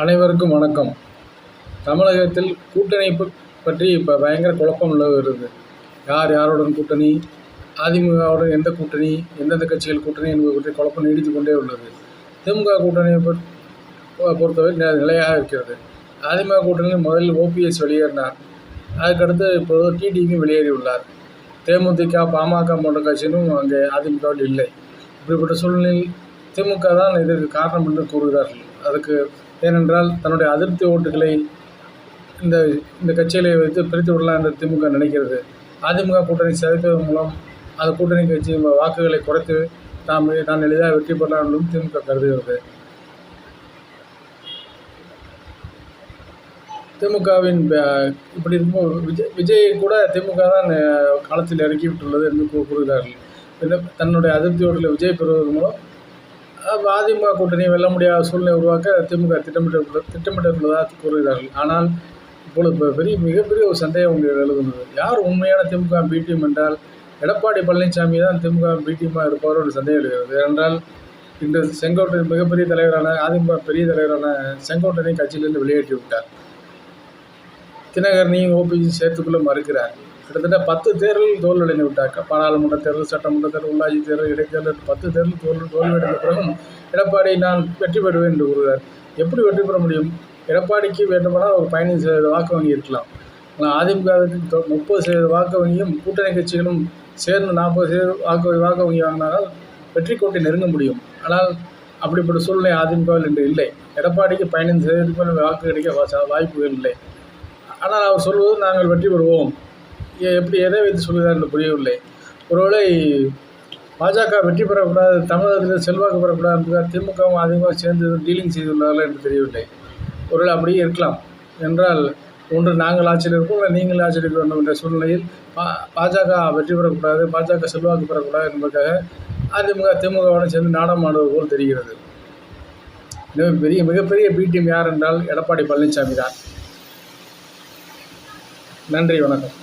அனைவருக்கும் வணக்கம். தமிழகத்தில் கூட்டணி பற்றி இப்போ பயங்கர குழப்பம் நிலவுகிறது யார் யாருடன் கூட்டணி? அதிமுகவுடன் எந்த கூட்டணி? எந்தெந்த கட்சிகள் கூட்டணி என்பது பற்றி குழப்பம் நீடித்து கொண்டே உள்ளது. திமுக கூட்டணியை பொறுத்தவரை நிலையாக இருக்கிறது. அதிமுக கூட்டணியில் முதலில் ஓபிஎஸ் வெளியேறினார். அதுக்கடுத்து இப்போது டிடிவி வெளியேறியுள்ளார். தேமுதிக பாமக போன்ற கட்சியிலும் அங்கே அதிமுகவில் இல்லை. இப்படிப்பட்ட சூழ்நிலையில் திமுக தான் இதற்கு காரணம் என்று கூறுகிறார்கள். அதுக்கு ஏனென்றால் தன்னுடைய அதிருப்தி ஓட்டுகளை இந்த இந்த கட்சிகளை வைத்து பிரித்து விடலாம் என்று திமுக நினைக்கிறது. அதிமுக கூட்டணி சிதைப்பதன் மூலம் அந்த கூட்டணி கட்சி வாக்குகளை குறைத்து நாம் நான் எளிதாக வெற்றி பெறலாம் என்றும் திமுக கருதுகிறது. திமுகவின் இப்படி இருக்கும் விஜய் விஜய் கூட திமுக தான் களத்தில் இறக்கி விட்டுள்ளது என்று கூறுகிறார்கள். தன்னுடைய அதிருப்தி ஓட்டில் விஜய் பெறுவதன் மூலம் அதிமுக கூட்டணியை வெல்ல முடியாத சூழ்நிலை உருவாக்க திமுக திட்டமிட்ட திட்டமிட்டிருந்ததாக கூறுகிறார்கள். ஆனால் இப்பொழுது பெரிய மிகப்பெரிய ஒரு சந்தேகம் உங்களுக்கு எழுதுனது. யார் உண்மையான திமுக பிடிஎம் என்றால் எடப்பாடி பழனிசாமி தான் திமுக பிடிஎம்மாக இருப்பார் ஒரு சந்தேகம் எழுகிறது ஏனென்றால் இன்று செங்கோட்டையின் மிகப்பெரிய தலைவரான அதிமுக பெரிய தலைவரான செங்கோட்டையனை கட்சியிலிருந்து வெளியேற்றி விட்டார் தினகரனையும் ஓபிஜி சேர்த்துக்கொள்ள மறுக்கிறார் கிட்டத்தட்ட பத்து தேர்தல் தோல்வியடைந்து விட்டாக்க பாராளுமன்ற தேர்தல் சட்டமன்ற தேர்தல் உள்ளாட்சி தேர்தல் இடைத்தேர்தல் பத்து தேர்தல் தோல்வி தோல்வியடைந்த பிறகும் எடப்பாடி நான் வெற்றி பெறுவேன் என்று கூறுகிறார். எப்படி வெற்றி பெற முடியும்? எடப்பாடிக்கு வேண்டுமானால் ஒரு பதினைந்து சதவீத வாக்கு வங்கி இருக்கலாம். ஆனால் அதிமுகவுக்கு முப்பது சதவீத வாக்கு வங்கியும் கூட்டணி கட்சிகளும் சேர்ந்து நாற்பது சதவீத வாக்கு வாக்கு வங்கி வாங்கினால் வெற்றி கோட்டை நெருங்க முடியும். ஆனால் அப்படிப்பட்ட சூழ்நிலை அதிமுகவில் இன்று இல்லை. எடப்பாடிக்கு பதினைந்து சதவீதத்துக்கு வாக்கு கிடைக்க வா- வாய்ப்புகள் இல்லை. ஆனால் அவர் சொல்வது நாங்கள் வெற்றி பெறுவோம். எப்படி எதை வைத்து சொல்கிறார் என்று புரியவில்லை. ஒருவேளை பாஜக வெற்றி பெறக்கூடாது தமிழகத்தில் செல்வாக்கு பெறக்கூடாது என்பதால் திமுகவும் அதிகமாக சேர்ந்து டீலிங் செய்துள்ளார்கள் என்று தெரியவில்லை. ஒருவேளை அப்படியே இருக்கலாம். என்றால் ஒன்று நாங்கள் ஆட்சியில் இருக்கோம் இல்லை நீங்கள் ஆட்சியில் இருக்க வேண்டும் என்ற சூழ்நிலையில் பா பாஜக வெற்றி பெறக்கூடாது பாஜக செல்வாக்கு பெறக்கூடாது என்பதற்காக அதிமுக திமுகவுடன் சேர்ந்து நாடமாடுவது போல் தெரிகிறது. மிக பெரிய மிகப்பெரிய பிடிஎம் யார் என்றால் எடப்பாடி பழனிசாமி தான். நன்றி வணக்கம்.